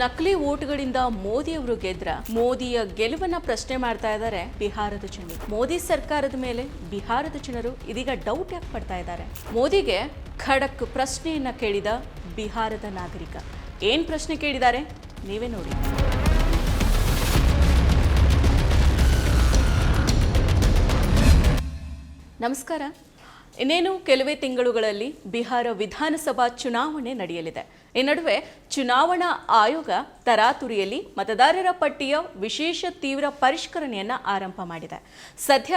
ನಕಲಿ ಓಟ್ಗಳಿಂದ ಮೋದಿ ಅವರು ಗೆದ್ರ. ಮೋದಿಯ ಗೆಲುವನ್ನ ಪ್ರಶ್ನೆ ಮಾಡ್ತಾ ಇದ್ದಾರೆ ಬಿಹಾರದ ಜನರು. ಮೋದಿ ಸರ್ಕಾರದ ಮೇಲೆ ಬಿಹಾರದ ಜನರು ಇದೀಗ ಡೌಟ್ ಯಾಕೆ ಪಡ್ತಾ ಇದ್ದಾರೆ? ಮೋದಿಗೆ ಖಡಕ್ ಪ್ರಶ್ನೆಯನ್ನ ಕೇಳಿದ ಬಿಹಾರದ ನಾಗರಿಕ. ಏನ್ ಪ್ರಶ್ನೆ ಕೇಳಿದ್ದಾರೆ? ನೀವೇ ನೋಡಿ. ನಮಸ್ಕಾರ. ಇನ್ನೇನು ಕೆಲವೇ ತಿಂಗಳುಗಳಲ್ಲಿ ಬಿಹಾರ ವಿಧಾನಸಭಾ ಚುನಾವಣೆ ನಡೆಯಲಿದೆ. ಈ ನಡುವೆ ಚುನಾವಣಾ ಆಯೋಗ ತರಾತುರಿಯಲ್ಲಿ ಮತದಾರರ ಪಟ್ಟಿಯ ವಿಶೇಷ ತೀವ್ರ ಪರಿಷ್ಕರಣೆಯನ್ನು ಆರಂಭ ಮಾಡಿದೆ. ಸದ್ಯ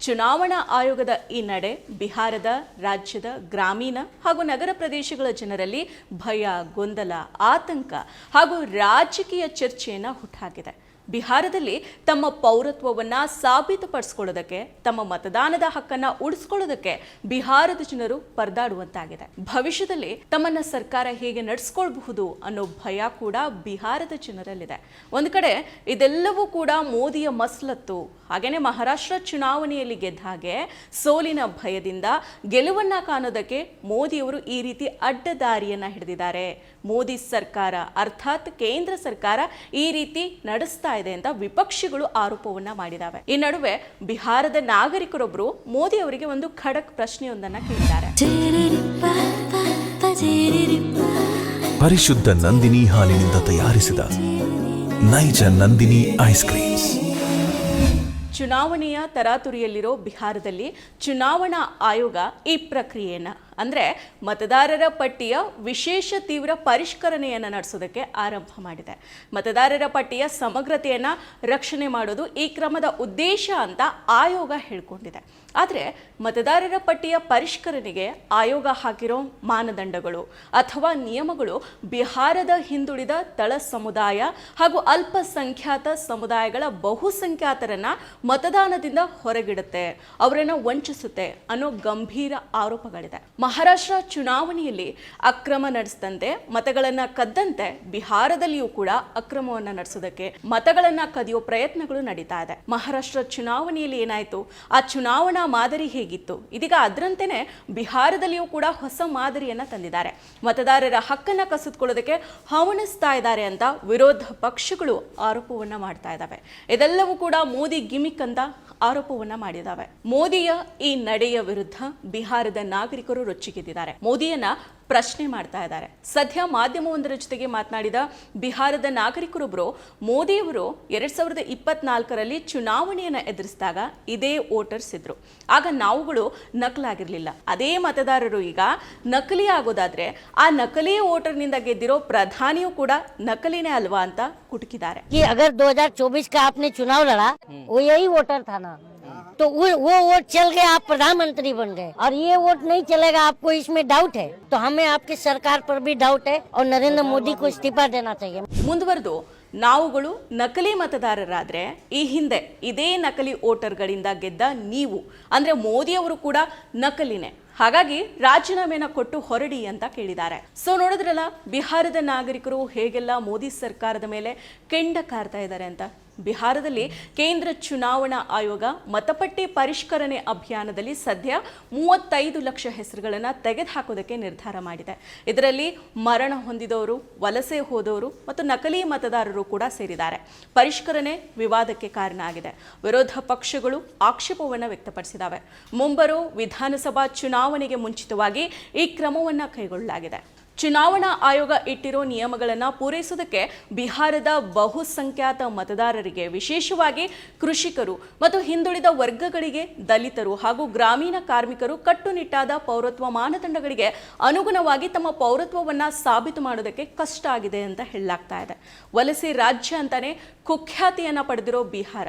ಚುನಾವಣಾ ಆಯೋಗದ ಈ ನಡೆ ಬಿಹಾರದ, ರಾಜ್ಯದ ಗ್ರಾಮೀಣ ಹಾಗೂ ನಗರ ಪ್ರದೇಶಗಳ ಜನರಲ್ಲಿ ಭಯ, ಗೊಂದಲ, ಆತಂಕ ಹಾಗೂ ರಾಜಕೀಯ ಚರ್ಚೆಯನ್ನು ಹುಟ್ಟಾಕಿದೆ ಬಿಹಾರದಲ್ಲಿ ತಮ್ಮ ಪೌರತ್ವವನ್ನ ಸಾಬೀತುಪಡಿಸ್ಕೊಳ್ಳೋದಕ್ಕೆ, ತಮ್ಮ ಮತದಾನದ ಹಕ್ಕನ್ನ ಉಳಿಸ್ಕೊಳ್ಳೋದಕ್ಕೆ ಬಿಹಾರದ ಜನರು ಪರದಾಡುವಂತಾಗಿದೆ. ಭವಿಷ್ಯದಲ್ಲಿ ತಮ್ಮನ್ನ ಸರ್ಕಾರ ಹೇಗೆ ನಡೆಸ್ಕೊಳ್ಬಹುದು ಅನ್ನೋ ಭಯ ಕೂಡ ಬಿಹಾರದ ಜನರಲ್ಲಿದೆ. ಒಂದು ಕಡೆ ಇದೆಲ್ಲವೂ ಕೂಡ ಮೋದಿಯ ಮಸ್ಲತ್ತು. ಹಾಗೇನೆ ಮಹಾರಾಷ್ಟ್ರ ಚುನಾವಣೆಯಲ್ಲಿ ಗೆದ್ದ ಹಾಗೆ ಸೋಲಿನ ಭಯದಿಂದ ಗೆಲುವನ್ನ ಕಾಣೋದಕ್ಕೆ ಮೋದಿಯವರು ಈ ರೀತಿ ಅಡ್ಡದಾರಿಯನ್ನ ಹಿಡಿದಿದ್ದಾರೆ. ಮೋದಿ ಸರ್ಕಾರ, ಅರ್ಥಾತ್ ಕೇಂದ್ರ ಸರ್ಕಾರ ಈ ರೀತಿ ನಡೆಸ್ತಾ ಇದೆ ಅಂತ ವಿಪಕ್ಷಗಳು ಆರೋಪವನ್ನ ಮಾಡಿದಾವೆ. ಈ ನಡುವೆ ಬಿಹಾರದ ನಾಗರಿಕರೊಬ್ಬರು ಮೋದಿ ಅವರಿಗೆ ಒಂದು ಖಡಕ್ ಪ್ರಶ್ನೆಯೊಂದನ್ನ ಕೇಳಿದ್ದಾರೆ. ಪರಿಶುದ್ಧ ನಂದಿನಿ ಹಾಲಿನಿಂದ ತಯಾರಿಸಿದ ನೈಜ ನಂದಿನಿ ಐಸ್ ಕ್ರೀಮ್ಸ್. ಚುನಾವಣೆಯ ತರಾತುರಿಯಲ್ಲಿರೋ ಬಿಹಾರದಲ್ಲಿ ಚುನಾವಣಾ ಆಯೋಗ ಈ ಪ್ರಕ್ರಿಯೆಯನ್ನ ಅಂದ್ರೆ ಮತದಾರರ ಪಟ್ಟಿಯ ವಿಶೇಷ ತೀವ್ರ ಪರಿಷ್ಕರಣೆಯನ್ನು ನಡೆಸೋದಕ್ಕೆ ಆರಂಭ ಮಾಡಿದೆ. ಮತದಾರರ ಪಟ್ಟಿಯ ಸಮಗ್ರತೆಯನ್ನು ರಕ್ಷಣೆ ಮಾಡೋದು ಈ ಕ್ರಮದ ಉದ್ದೇಶ ಅಂತ ಆಯೋಗ ಹೇಳ್ಕೊಂಡಿದೆ. ಆದರೆ ಮತದಾರರ ಪಟ್ಟಿಯ ಪರಿಷ್ಕರಣೆಗೆ ಆಯೋಗ ಹಾಕಿರೋ ಮಾನದಂಡಗಳು ಅಥವಾ ನಿಯಮಗಳು ಬಿಹಾರದ ಹಿಂದುಳಿದ ತಳ ಸಮುದಾಯ ಹಾಗೂ ಅಲ್ಪಸಂಖ್ಯಾತ ಸಮುದಾಯಗಳ ಬಹುಸಂಖ್ಯಾತರನ್ನ ಮತದಾನದಿಂದ ಹೊರಗಿಡುತ್ತೆ, ಅವರನ್ನು ವಂಚಿಸುತ್ತೆ ಅನ್ನೋ ಗಂಭೀರ ಆರೋಪಗಳಿದೆ. ಮಹಾರಾಷ್ಟ್ರ ಚುನಾವಣೆಯಲ್ಲಿ ಅಕ್ರಮ ನಡೆಸಿದಂತೆ, ಮತಗಳನ್ನು ಕದ್ದಂತೆ ಬಿಹಾರದಲ್ಲಿಯೂ ಕೂಡ ಅಕ್ರಮವನ್ನ ನಡೆಸೋದಕ್ಕೆ ಮತಗಳನ್ನು ಕದಿಯೋ ಪ್ರಯತ್ನಗಳು ನಡೀತಾ ಇದೆ. ಮಹಾರಾಷ್ಟ್ರ ಚುನಾವಣೆಯಲ್ಲಿ ಏನಾಯ್ತು? ಆ ಚುನಾವಣಾ ಮಾದರಿ ಹೇಗಿತ್ತು? ಇದೀಗ ಅದರಂತೆಯೇ ಬಿಹಾರದಲ್ಲಿಯೂ ಕೂಡ ಹೊಸ ಮಾದರಿಯನ್ನ ತಂದಿದ್ದಾರೆ. ಮತದಾರರ ಹಕ್ಕನ್ನ ಕಸಿದುಕೊಳ್ಳೋದಕ್ಕೆ ಹವಣಿಸ್ತಾ ಇದ್ದಾರೆ ಅಂತ ವಿರೋಧ ಪಕ್ಷಗಳು ಆರೋಪವನ್ನ ಮಾಡ್ತಾ ಇದ್ದಾವೆ. ಇದೆಲ್ಲವೂ ಕೂಡ ಮೋದಿ ಗಿಮಿಕ್ ಅಂತ ಆರೋಪವನ್ನ ಮಾಡಿದಾವೆ. ಮೋದಿಯ ಈ ನಡೆಯ ವಿರುದ್ಧ ಬಿಹಾರದ ನಾಗರಿಕರು ರೊಚ್ಚಿಗೆದ್ದಿದ್ದಾರೆ. ಮೋದಿಯನ್ನ ಪ್ರಶ್ನೆ ಮಾಡ್ತಾ ಇದ್ದಾರೆ. ಸದ್ಯ ಮಾಧ್ಯಮವೊಂದರ ಜೊತೆಗೆ ಮಾತನಾಡಿದ ಬಿಹಾರದ ನಾಗರಿಕರೊಬ್ಬರು ಮೋದಿಯವರು ಎರಡ್ ಸಾವಿರದ ಇಪ್ಪತ್ನಾಲ್ಕರಲ್ಲಿ ಚುನಾವಣೆಯನ್ನು ಎದುರಿಸಿದಾಗ ಇದೇ ವೋಟರ್ಸ್ ಇದ್ರು ಆಗ ನಾವುಗಳು ನಕಲಾಗಿರಲಿಲ್ಲ. ಅದೇ ಮತದಾರರು ಈಗ ನಕಲಿ ಆಗೋದಾದ್ರೆ ಆ ನಕಲಿ ವೋಟರ್ನಿಂದ ಗೆದ್ದಿರೋ ಪ್ರಧಾನಿಯೂ ಕೂಡ ನಕಲಿನೇ ಅಲ್ವಾ ಅಂತ ಕುಟುಕಿದ್ದಾರೆ. ಅಗರ್ ದೋ ಹಜಾರ್ ಚೌಬೀಸ್ ಕಾ ಚುನಾವ್ ಲಡಾ ಯಹಿ ವೋಟರ್ ಥಾನಾ तो वो वो वोट चल गए आप प्रधानमंत्री बन गए और ये वोट नहीं चलेगा आपको इसमें डाउट है तो हमें आपकी सरकार पर भी डाउट है और नरेंद्र मोदी को इस्तीफा देना चाहिए ಮುಂದುವರೆದು ನಾವುಗಳು ನಕಲಿ ಮತದಾರರಾದ್ರೆ ಈ ಹಿಂದೆ ಇದೇ ನಕಲಿ ವೋಟರ್ಗಳಿಂದ ಗೆದ್ದ ನೀವು ಅಂದ್ರೆ ಮೋದಿಯವರು ಕೂಡ ನಕಲಿನೇ ಹಾಗಾಗಿ ರಾಜೀನಾಮೆನ ಕೊಟ್ಟು ಹೊರಡಿ ಅಂತ ಕೇಳಿದ್ದಾರೆ ಸೊ ನೋಡಿದ್ರಲ್ಲ ಬಿಹಾರದ ನಾಗರಿಕರು ಹೇಗೆಲ್ಲ ಮೋದಿ ಸರ್ಕಾರದ ಮೇಲೆ ಕೆಂಡ ಕಾರ್ತಾ ಇದ್ದಾರೆ ಅಂತ ಬಿಹಾರದಲ್ಲಿ ಕೇಂದ್ರ ಚುನಾವಣಾ ಆಯೋಗ ಮತಪಟ್ಟಿ ಪರಿಷ್ಕರಣೆ ಅಭಿಯಾನದಲ್ಲಿ ಸದ್ಯ ಮೂವತ್ತೈದು ಲಕ್ಷ ಹೆಸರುಗಳನ್ನು ತೆಗೆದುಹಾಕೋದಕ್ಕೆ ನಿರ್ಧಾರ ಮಾಡಿದೆ. ಇದರಲ್ಲಿ ಮರಣ ಹೊಂದಿದವರು, ವಲಸೆ ಹೋದವರು ಮತ್ತು ನಕಲಿ ಮತದಾರರು ಕೂಡ ಸೇರಿದ್ದಾರೆ. ಪರಿಷ್ಕರಣೆ ವಿವಾದಕ್ಕೆ ಕಾರಣ ಆಗಿದೆ. ವಿರೋಧ ಪಕ್ಷಗಳು ಆಕ್ಷೇಪವನ್ನು ವ್ಯಕ್ತಪಡಿಸಿದ್ದಾವೆ. ಮುಂಬರುವ ವಿಧಾನಸಭಾ ಚುನಾವಣೆಗೆ ಮುಂಚಿತವಾಗಿ ಈ ಕ್ರಮವನ್ನು ಕೈಗೊಳ್ಳಲಾಗಿದೆ. ಚುನಾವಣಾ ಆಯೋಗ ಇಟ್ಟಿರೋ ನಿಯಮಗಳನ್ನು ಪೂರೈಸೋದಕ್ಕೆ ಬಿಹಾರದ ಬಹುಸಂಖ್ಯಾತ ಮತದಾರರಿಗೆ ವಿಶೇಷವಾಗಿ ಕೃಷಿಕರು ಮತ್ತು ಹಿಂದುಳಿದ ವರ್ಗಗಳಿಗೆ ದಲಿತರು ಹಾಗೂ ಗ್ರಾಮೀಣ ಕಾರ್ಮಿಕರು ಕಟ್ಟುನಿಟ್ಟಾದ ಪೌರತ್ವ ಮಾನದಂಡಗಳಿಗೆ ಅನುಗುಣವಾಗಿ ತಮ್ಮ ಪೌರತ್ವವನ್ನು ಸಾಬೀತು ಮಾಡೋದಕ್ಕೆ ಕಷ್ಟ ಆಗಿದೆ ಅಂತ ಹೇಳಲಾಗ್ತಾ ಇದೆ. ವಲಸೆ ರಾಜ್ಯ ಅಂತಾನೆ ಕುಖ್ಯಾತಿಯನ್ನು ಪಡೆದಿರೋ ಬಿಹಾರ.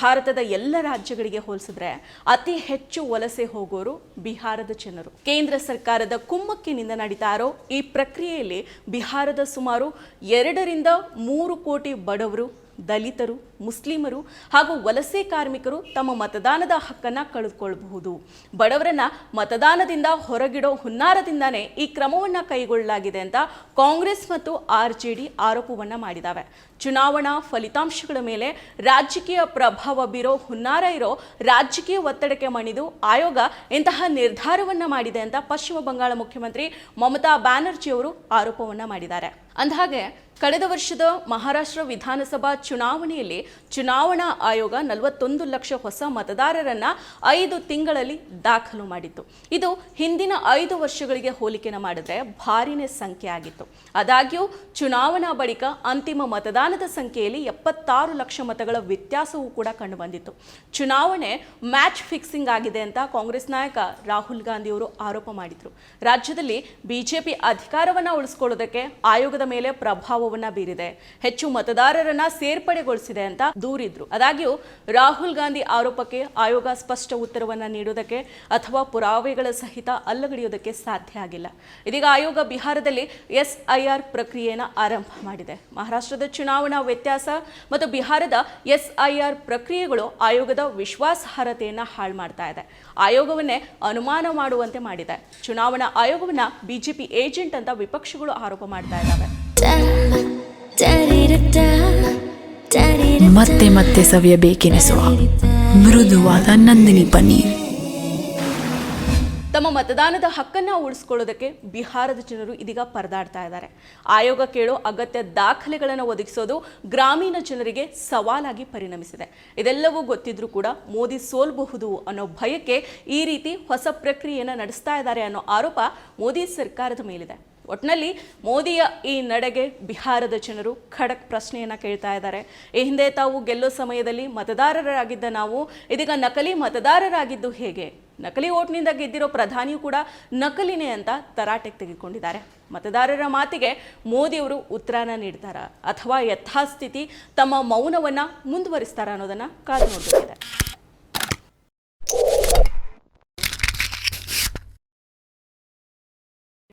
ಭಾರತದ ಎಲ್ಲ ರಾಜ್ಯಗಳಿಗೆ ಹೋಲಿಸಿದ್ರೆ ಅತಿ ಹೆಚ್ಚು ವಲಸೆ ಹೋಗೋರು ಬಿಹಾರದ ಜನರು. ಕೇಂದ್ರ ಸರ್ಕಾರದ ಕುಮ್ಮಕ್ಕಿನಿಂದ ನಡೀತಾ ಇರೋ ಈ ಪ್ರಕ್ರಿಯೆಯಲ್ಲಿ ಬಿಹಾರದ ಸುಮಾರು ಎರಡರಿಂದ ಮೂರು ಕೋಟಿ ಬಡವರು ದಲಿತರು, ಮುಸ್ಲಿಮರು ಹಾಗೂ ವಲಸೆ ಕಾರ್ಮಿಕರು ತಮ್ಮ ಮತದಾನದ ಹಕ್ಕನ್ನು ಕಳೆದುಕೊಳ್ಳಬಹುದು ಬಡವರನ್ನ ಮತದಾನದಿಂದ ಹೊರಗಿಡೋ ಹುನ್ನಾರದಿಂದಾನೇ ಈ ಕ್ರಮವನ್ನು ಕೈಗೊಳ್ಳಲಾಗಿದೆ ಅಂತ ಕಾಂಗ್ರೆಸ್ ಮತ್ತು ಆರ್ ಜೆ ಡಿ ಆರೋಪವನ್ನು ಮಾಡಿದ್ದಾವೆ ಚುನಾವಣಾ ಫಲಿತಾಂಶಗಳ ಮೇಲೆ ರಾಜಕೀಯ ಪ್ರಭಾವ ಬೀರೋ ಹುನ್ನಾರ ಇರೋ ರಾಜಕೀಯ ಒತ್ತಡಕ್ಕೆ ಮಣಿದು ಆಯೋಗ ಇಂತಹ ನಿರ್ಧಾರವನ್ನು ಮಾಡಿದೆ ಅಂತ ಪಶ್ಚಿಮ ಬಂಗಾಳ ಮುಖ್ಯಮಂತ್ರಿ ಮಮತಾ ಬ್ಯಾನರ್ಜಿ ಅವರು ಆರೋಪವನ್ನ ಮಾಡಿದ್ದಾರೆ. ಅಂದಹಾಗೆ ಕಳೆದ ವರ್ಷದ ಮಹಾರಾಷ್ಟ್ರ ವಿಧಾನಸಭಾ ಚುನಾವಣೆಯಲ್ಲಿ ಚುನಾವಣಾ ಆಯೋಗ ನಲವತ್ತೊಂದು ಲಕ್ಷ ಹೊಸ ಮತದಾರರನ್ನ ಐದು ತಿಂಗಳಲ್ಲಿ ದಾಖಲು ಮಾಡಿತ್ತು. ಇದು ಹಿಂದಿನ ಐದು ವರ್ಷಗಳಿಗೆ ಹೋಲಿಕೆನ ಮಾಡಿದ್ರೆ ಭಾರಿನೇ ಸಂಖ್ಯೆ ಆಗಿತ್ತು ಆದಾಗ್ಯೂ, ಚುನಾವಣಾ ಬಳಿಕ ಅಂತಿಮ ಮತದಾನದ ಸಂಖ್ಯೆಯಲ್ಲಿ ಎಪ್ಪತ್ತಾರು ಲಕ್ಷ ಮತಗಳ ವ್ಯತ್ಯಾಸವೂ ಕೂಡ ಕಂಡುಬಂದಿತ್ತು. ಚುನಾವಣೆ ಮ್ಯಾಚ್ ಫಿಕ್ಸಿಂಗ್ ಆಗಿದೆ ಅಂತ ಕಾಂಗ್ರೆಸ್ ನಾಯಕ ರಾಹುಲ್ ಗಾಂಧಿ ಅವರು ಆರೋಪ ಮಾಡಿದ್ರು. ರಾಜ್ಯದಲ್ಲಿ ಬಿಜೆಪಿ ಅಧಿಕಾರವನ್ನ ಉಳಿಸ್ಕೊಳ್ಳೋದಕ್ಕೆ ಆಯೋಗದ ಮೇಲೆ ಪ್ರಭಾವವನ್ನ ಬೀರಿದೆ. ಹೆಚ್ಚು ಮತದಾರರನ್ನ ಸೇರ್ಪಡೆಗೊಳಿಸಿದೆ ಅಂತ ದೂರಿದ್ರು. ಆದಾಗ್ಯೂ, ರಾಹುಲ್ ಗಾಂಧಿ ಆರೋಪಕ್ಕೆ ಆಯೋಗ ಸ್ಪಷ್ಟ ಉತ್ತರವನ್ನ ನೀಡೋದಕ್ಕೆ ಅಥವಾ ಪುರಾವೆಗಳ ಸಹಿತ ಅಲ್ಲಗಡಿಯೋದಕ್ಕೆ ಸಾಧ್ಯ ಆಗಿಲ್ಲ. ಇದೀಗ ಆಯೋಗ ಬಿಹಾರದಲ್ಲಿ ಎಸ್ಐಆರ್ ಪ್ರಕ್ರಿಯೆನ ಆರಂಭ ಮಾಡಿದೆ. ಮಹಾರಾಷ್ಟ್ರದ ಚುನಾವಣಾ ವ್ಯತ್ಯಾಸ ಮತ್ತು ಬಿಹಾರದ ಎಸ್ಐಆರ್ ಪ್ರಕ್ರಿಯೆಗಳು ಆಯೋಗದ ವಿಶ್ವಾಸಾರ್ಹತೆಯನ್ನ ಹಾಳು ಮಾಡ್ತಾ ಇದೆ. ಆಯೋಗವನ್ನೇ ಅನುಮಾನ ಮಾಡುವಂತೆ ಮಾಡಿದೆ. ಚುನಾವಣಾ ಆಯೋಗವನ್ನ ಬಿಜೆಪಿ ಏಜೆಂಟ್ ಅಂತ ವಿಪಕ್ಷಗಳು ಆರೋಪ ಮಾಡ್ತಾ ಇದ್ದಾವೆ. ಮತ್ತೆ ಮತ್ತೆ ಸವಿಯಬೇಕೆನಿಸುವ ಮೃದುವಾದ ನಂದಿನಿ ಪನ್ನೀರ್. ತಮ್ಮ ಮತದಾನದ ಹಕ್ಕನ್ನ ಉಳಿಸ್ಕೊಳ್ಳೋದಕ್ಕೆ ಬಿಹಾರದ ಜನರು ಇದೀಗ ಪರದಾಡ್ತಾ ಇದ್ದಾರೆ. ಆಯೋಗ ಕೇಳೋ ಅಗತ್ಯ ದಾಖಲೆಗಳನ್ನು ಒದಗಿಸೋದು ಗ್ರಾಮೀಣ ಜನರಿಗೆ ಸವಾಲಾಗಿ ಪರಿಣಮಿಸಿದೆ. ಇದೆಲ್ಲವೂ ಗೊತ್ತಿದ್ರೂ ಕೂಡ ಮೋದಿ ಸೋಲ್ಬಹುದು ಅನ್ನೋ ಭಯಕ್ಕೆ ಈ ರೀತಿ ಹೊಸ ಪ್ರಕ್ರಿಯೆಯನ್ನು ನಡೆಸ್ತಾ ಇದ್ದಾರೆ ಅನ್ನೋ ಆರೋಪ ಮೋದಿ ಸರ್ಕಾರದ ಮೇಲಿದೆ. ಒಟ್ಟಿನಲ್ಲಿ ಮೋದಿಯ ಈ ನಡೆಗೆ ಬಿಹಾರದ ಜನರು ಖಡಕ್ ಪ್ರಶ್ನೆಯನ್ನ ಕೇಳ್ತಾ ಇದ್ದಾರೆ. ಈ ಹಿಂದೆ ತಾವು ಗೆಲ್ಲೋ ಸಮಯದಲ್ಲಿ ಮತದಾರರಾಗಿದ್ದ ನಾವು, ಇದೀಗ ನಕಲಿ ಮತದಾರರಾಗಿದ್ದು ಹೇಗೆ? ನಕಲಿ ಓಟ್ನಿಂದ ಗೆದ್ದಿರೋ ಪ್ರಧಾನಿಯೂ ಕೂಡ ನಕಲಿನೇ ಅಂತ ತರಾಟೆಗೆ ತೆಗೆದುಕೊಂಡಿದ್ದಾರೆ. ಮತದಾರರ ಮಾತಿಗೆ ಮೋದಿಯವರು ಉತ್ತರನ ನೀಡ್ತಾರಾ? ಅಥವಾ ಯಥಾಸ್ಥಿತಿ ತಮ್ಮ ಮೌನವನ್ನ ಮುಂದುವರಿಸ್ತಾರ ಅನ್ನೋದನ್ನ ಕಾದು ನೋಡಬೇಕಿದೆ.